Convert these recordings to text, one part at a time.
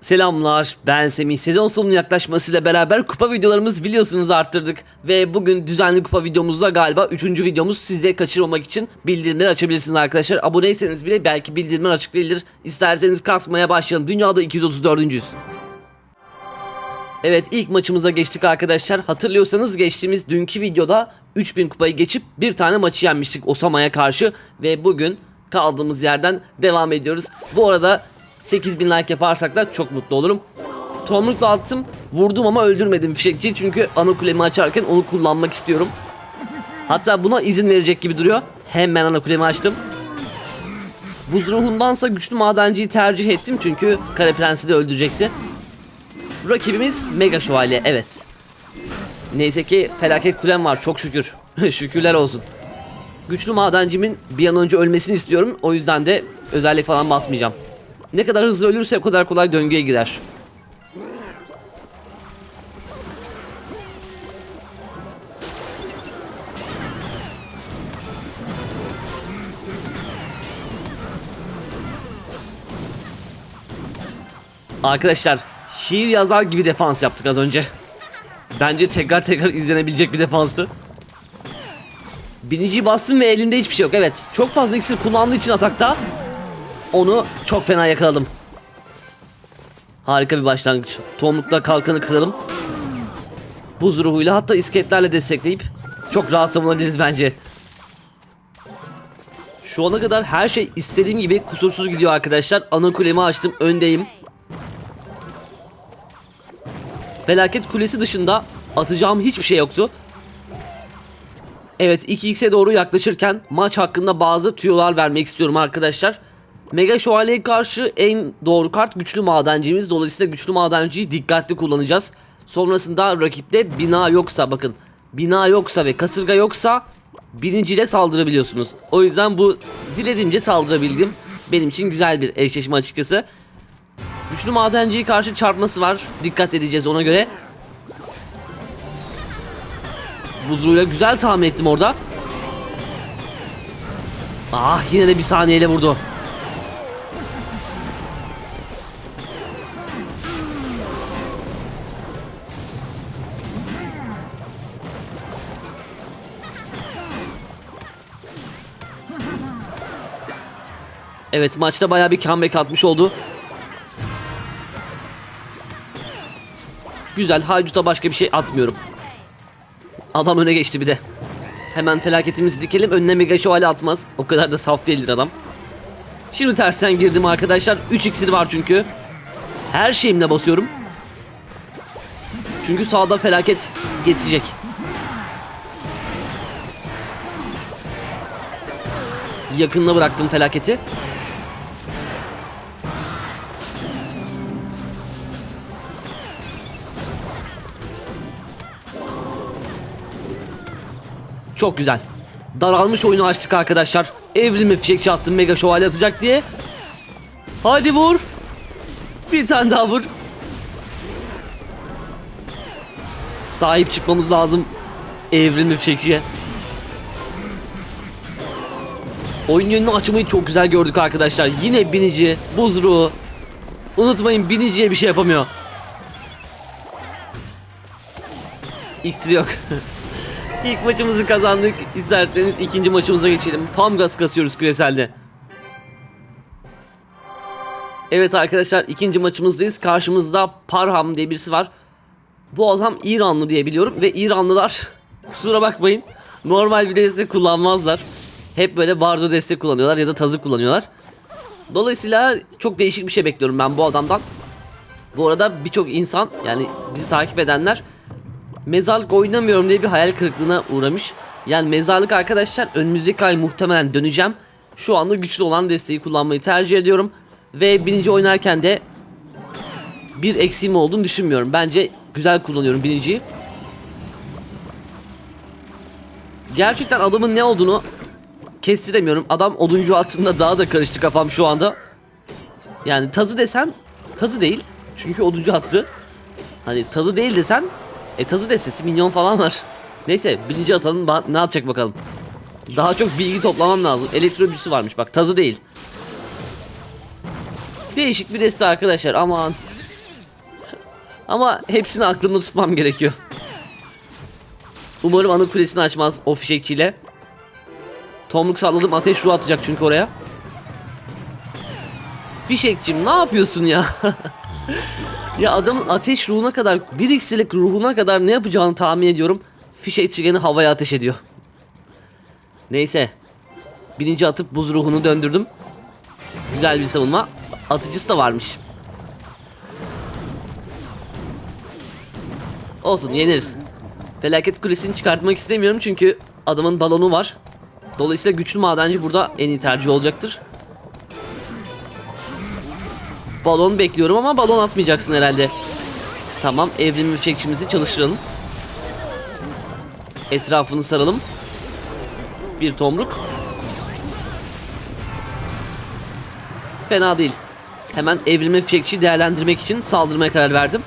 Selamlar ben Semih. Sezon sonunun yaklaşmasıyla beraber kupa videolarımız biliyorsunuz arttırdık. Ve bugün düzenli kupa videomuzda galiba 3. videomuz size kaçırmamak için bildirimleri açabilirsiniz arkadaşlar. Aboneyseniz bile belki bildirimler açık değildir. İsterseniz katmaya başlayalım. Dünyada 234. Evet ilk maçımıza geçtik arkadaşlar. Hatırlıyorsanız geçtiğimiz dünkü videoda 3000 kupayı geçip bir tane maçı yenmiştik Osama'ya karşı. Ve bugün kaldığımız yerden devam ediyoruz. Bu arada 8000 like yaparsak da çok mutlu olurum. Tomrukla attım. Vurdum ama öldürmedim fişekçiyi çünkü ana kulemi açarken onu kullanmak istiyorum. Hatta buna izin verecek gibi duruyor. Hemen ana kulemi açtım. Buz ruhundansa güçlü madenciyi tercih ettim çünkü Kara Prens'i de öldürecekti. Rakibimiz Mega Şövalye evet. Neyse ki felaket kulem var çok şükür. Şükürler olsun. Güçlü madencimin bir an önce ölmesini istiyorum. O yüzden de özellik falan basmayacağım. Ne kadar hızlı ölürse o kadar kolay döngüye girer. Arkadaşlar şiir yazar gibi defans yaptık az önce. Bence tekrar tekrar izlenebilecek bir defanstı. Binici bastım ve elinde hiçbir şey yok. Evet çok fazla iksir kullandığı için atakta onu çok fena yakaladım. Harika bir başlangıç. Tomrukla kalkanı kıralım. Buz ruhuyla hatta isketlerle destekleyip çok rahat savunabiliriz bence. Şu ana kadar her şey istediğim gibi kusursuz gidiyor arkadaşlar. Ana kulemi açtım öndeyim. Felaket kulesi dışında atacağım hiçbir şey yoktu. Evet 2x'e doğru yaklaşırken maç hakkında bazı tüyolar vermek istiyorum arkadaşlar. Mega Şövalye'ye karşı en doğru kart güçlü madencimiz. Dolayısıyla güçlü madenciyi dikkatli kullanacağız. Sonrasında rakipte bina yoksa bakın bina yoksa ve kasırga yoksa birinciyle saldırabiliyorsunuz. O yüzden bu dilediğimce saldırabildim. Benim için güzel bir eşleşme açıkçası. Güçlü madenciye karşı çarpması var. Dikkat edeceğiz ona göre. Buzluğuyla güzel tahmin ettim orada. Ah yine de bir saniyeyle vurdu. Evet maçta bayağı bir comeback atmış oldu. Güzel Haydut'a başka bir şey atmıyorum. Adam öne geçti bir de. Hemen felaketimizi dikelim önüne mega şövalye atmaz. O kadar da saf değildir adam. Şimdi tersten girdim arkadaşlar. 3 iksir var çünkü. Her şeyimle basıyorum. Çünkü sağda felaket getirecek. Yakınına bıraktım felaketi. Çok güzel. Daralmış oyunu açtık arkadaşlar. Evrimi fişekçi attım mega şövalye atacak diye. Hadi vur. Bir tane daha vur. Sahip çıkmamız lazım. Evrimi fişekçiye. Oyun yönünü açmayı çok güzel gördük arkadaşlar. Yine binici, buzruğu. Unutmayın biniciye bir şey yapamıyor. İksir yok. İlk maçımızı kazandık. İsterseniz ikinci maçımıza geçelim. Tam gaz kasıyoruz küreselde. Evet arkadaşlar ikinci maçımızdayız. Karşımızda Parham diye birisi var. Bu adam İranlı diye biliyorum ve İranlılar kusura bakmayın normal bir destek kullanmazlar. Hep böyle bardo destek kullanıyorlar ya da tazı kullanıyorlar. Dolayısıyla çok değişik bir şey bekliyorum ben bu adamdan. Bu arada birçok insan yani bizi takip edenler mezarlık oynamıyorum diye bir hayal kırıklığına uğramış. Yani mezarlık arkadaşlar önümüzdeki ay muhtemelen döneceğim. Şu anda güçlü olan desteği kullanmayı tercih ediyorum. Ve birinci oynarken de bir eksiğim olduğunu düşünmüyorum. Bence güzel kullanıyorum biniciyi. Gerçekten adamın ne olduğunu kestiremiyorum. Adam oduncu altında daha da karıştı kafam şu anda. Yani tazı desem tazı değil. Çünkü oduncu attı. Hani tazı değil desem e tazı destesi minyon falan var. Neyse birinci atalım ne atacak bakalım. Daha çok bilgi toplamam lazım. Elektrobüsü varmış bak tazı değil. Değişik bir deste arkadaşlar aman. Ama hepsini aklımda tutmam gerekiyor. Umarım ana kulesini açmaz o fişekçiyle. Tomruk salladım ateş ruhu atacak çünkü oraya. Fişekçim ne yapıyorsun ya? ya adamın ateş ruhuna kadar bir iksilik ruhuna kadar ne yapacağını tahmin ediyorum. Fişekçi gene havaya ateş ediyor. Neyse. Birinci atıp buz ruhunu döndürdüm. Güzel bir savunma. Atıcısı da varmış. Olsun yeneriz. Felaket kulesini çıkartmak istemiyorum çünkü adamın balonu var. Dolayısıyla güçlü madenci burada en iyi tercih olacaktır. Balon bekliyorum ama balon atmayacaksın herhalde. Tamam evrim müfşekçimizi çalıştıralım. Etrafını saralım. Bir tomruk. Fena değil. Hemen evrilme fişekçi değerlendirmek için saldırmaya karar verdim.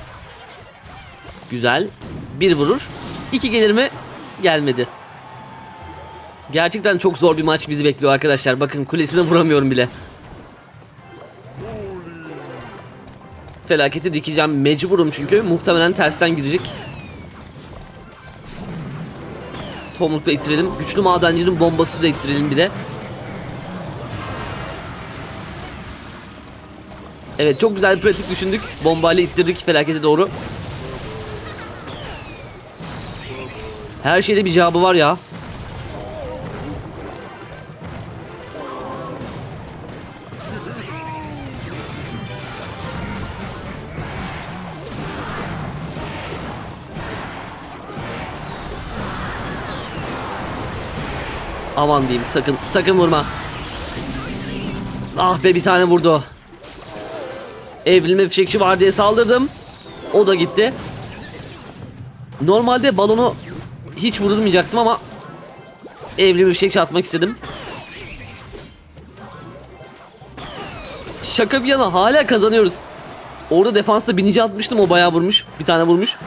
Güzel. Bir vurur. İki gelir mi? Gelmedi. Gerçekten çok zor bir maç bizi bekliyor arkadaşlar. Bakın kulesine vuramıyorum bile. Felaketi dikeceğim mecburum çünkü muhtemelen tersten gidecek. Tomrukla ittirelim. Güçlü madencinin bombası da ittirelim bir de. Evet çok güzel bir pratik düşündük. Bombayla ittirdik felakete doğru. Her şeyde bir cevabı var ya. Aman diyeyim sakın sakın vurma. Ah be bir tane vurdu. Evrilme fişekçi var diye saldırdım. O da gitti. Normalde balonu hiç vurulmayacaktım ama bir fişekçi atmak istedim. Şaka bir yana hala kazanıyoruz. Orada defansta binici atmıştım o bayağı vurmuş. Bir tane vurmuş.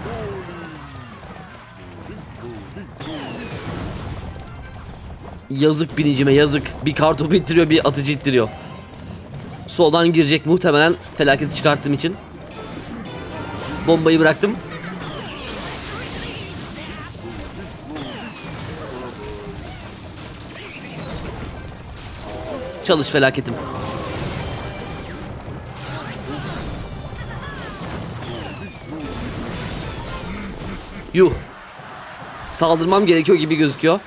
Yazık binicime yazık. Bir kartopu ittiriyor bir atıcı ittiriyor. Soldan girecek muhtemelen felaketi çıkarttığım için. Bombayı bıraktım. Çalış felaketim. Yuh. Saldırmam gerekiyor gibi gözüküyor.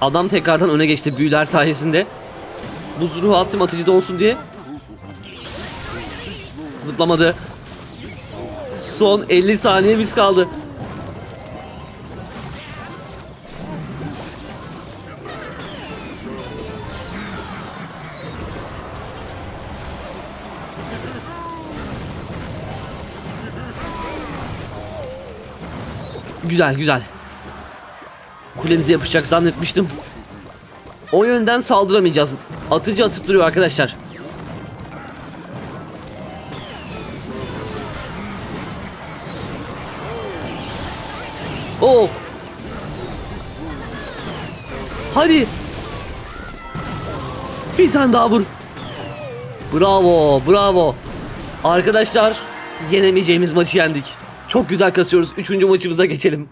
Adam tekrardan öne geçti büyüler sayesinde. Buz ruhu attım atıcı donsun diye. Zıplamadı. Son 50 saniyemiz kaldı. Güzel güzel. Kulemize yapışacak zannetmiştim. O yönden saldıramayacağız. Atıcı atıp duruyor arkadaşlar. Oo. Hadi. Bir tane daha vur. Bravo, bravo. Arkadaşlar, yenemeyeceğimiz maçı yendik. Çok güzel kasıyoruz. Üçüncü maçımıza geçelim.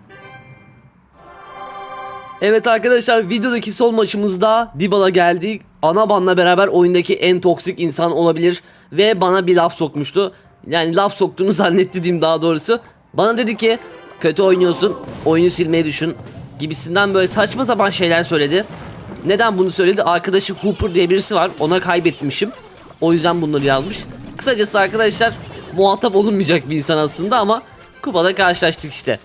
Evet arkadaşlar videodaki son maçımızda Dybala geldi. Anaban'la beraber oyundaki en toksik insan olabilir ve bana bir laf sokmuştu. Yani laf soktuğunu zannetti diyeyim daha doğrusu. Bana dedi ki kötü oynuyorsun oyunu silmeyi düşün gibisinden böyle saçma sapan şeyler söyledi. Neden bunu söyledi? Arkadaşı Hooper diye birisi var ona kaybetmişim. O yüzden bunları yazmış. Kısacası arkadaşlar muhatap olunmayacak bir insan aslında ama kupada karşılaştık işte.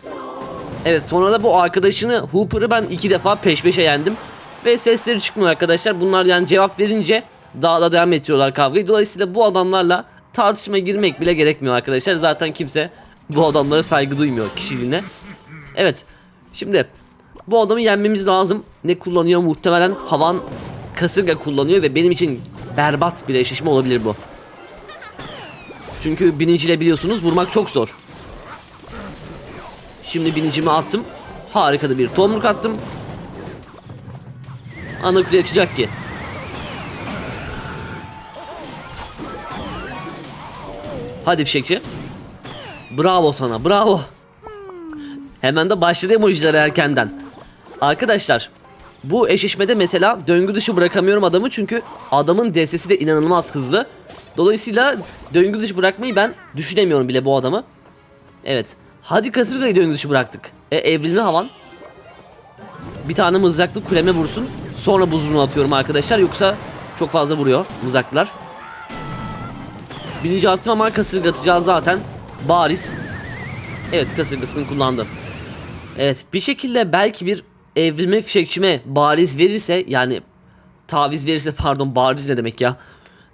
Evet sonra da bu arkadaşını Hooper'ı ben iki defa peş peşe yendim. Ve sesleri çıkmıyor arkadaşlar. Bunlar yani cevap verince daha da devam ettiriyorlar kavgayı. Dolayısıyla bu adamlarla tartışmaya girmek bile gerekmiyor arkadaşlar. Zaten kimse bu adamlara saygı duymuyor kişiliğine. Evet. Şimdi bu adamı yenmemiz lazım. Ne kullanıyor? Muhtemelen havan kasırga kullanıyor ve benim için berbat bir eşleşme olabilir bu. Çünkü bininciyle biliyorsunuz vurmak çok zor. Şimdi binicimi attım. Harika da bir tomruk attım. Ana kule açacak ki. Hadi fişekçi. Bravo sana bravo. Hemen de başladı emojiler erkenden. Arkadaşlar bu eşleşmede mesela döngü dışı bırakamıyorum adamı çünkü adamın DS'si de inanılmaz hızlı. Dolayısıyla döngü dışı bırakmayı ben düşünemiyorum bile bu adamı. Evet. Hadi kasırgayı döngü dışı bıraktık. E, evrilme havan. Bir tane mızraklı kuleme vursun. Sonra buzluğunu atıyorum arkadaşlar. Yoksa çok fazla vuruyor mızraklılar. Birinci attım ama kasırga atacağız zaten. Bariz. Evet kasırgasını kullandı. Evet bir şekilde belki bir evrilme fişekçime bariz verirse yani taviz verirse pardon bariz ne demek ya.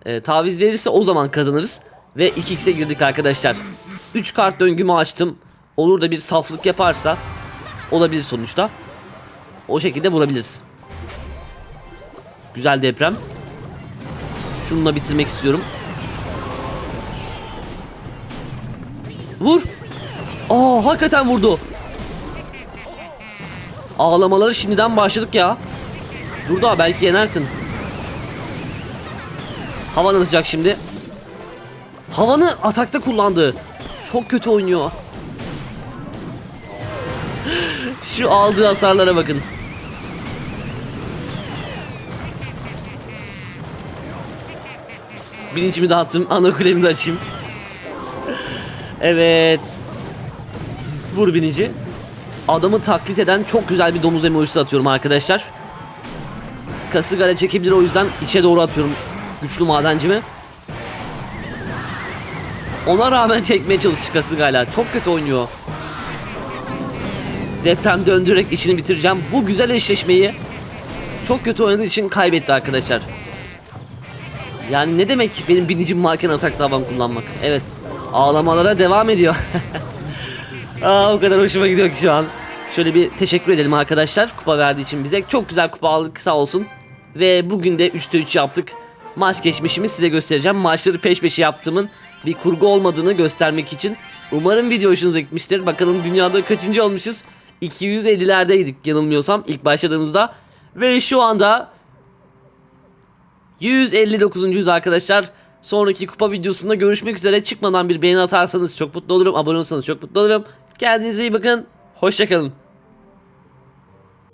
Ee, taviz verirse o zaman kazanırız. Ve 2x'e girdik arkadaşlar. 3 kart döngümü açtım. Olur da bir saflık yaparsa olabilir sonuçta. O şekilde vurabiliriz. Güzel deprem. Şununla bitirmek istiyorum. Vur. Aa hakikaten vurdu. Ağlamaları şimdiden başladık ya. Dur daha belki yenersin. Havan atacak şimdi. Havanı atakta kullandı. Çok kötü oynuyor. Şu aldığı hasarlara bakın. Birincimi de attım. Ana kulemi de açayım. Evet. Vur binici. Adamı taklit eden çok güzel bir domuz emojisi atıyorum arkadaşlar. Kasıgale çekebilir o yüzden içe doğru atıyorum güçlü madencimi. Ona rağmen çekmeye çalıştı Kasıgala. Çok kötü oynuyor. Deprem döndürerek işini bitireceğim. Bu güzel eşleşmeyi çok kötü oynadığı için kaybetti arkadaşlar. Yani ne demek benim binicim varken atak tavan kullanmak? Evet. Ağlamalara devam ediyor. Aa, o kadar hoşuma gidiyor ki şu an. Şöyle bir teşekkür edelim arkadaşlar kupa verdiği için bize. Çok güzel kupa aldık sağ olsun. Ve bugün de 3'te 3 yaptık. Maç geçmişimi size göstereceğim. Maçları peş peşe yaptığımın bir kurgu olmadığını göstermek için. Umarım video hoşunuza gitmiştir. Bakalım dünyada kaçıncı olmuşuz? 250'lerdeydik yanılmıyorsam ilk başladığımızda. Ve şu anda 159. arkadaşlar. Sonraki kupa videosunda görüşmek üzere. Çıkmadan bir beğeni atarsanız çok mutlu olurum. Abone olursanız çok mutlu olurum. Kendinize iyi bakın. Hoşçakalın.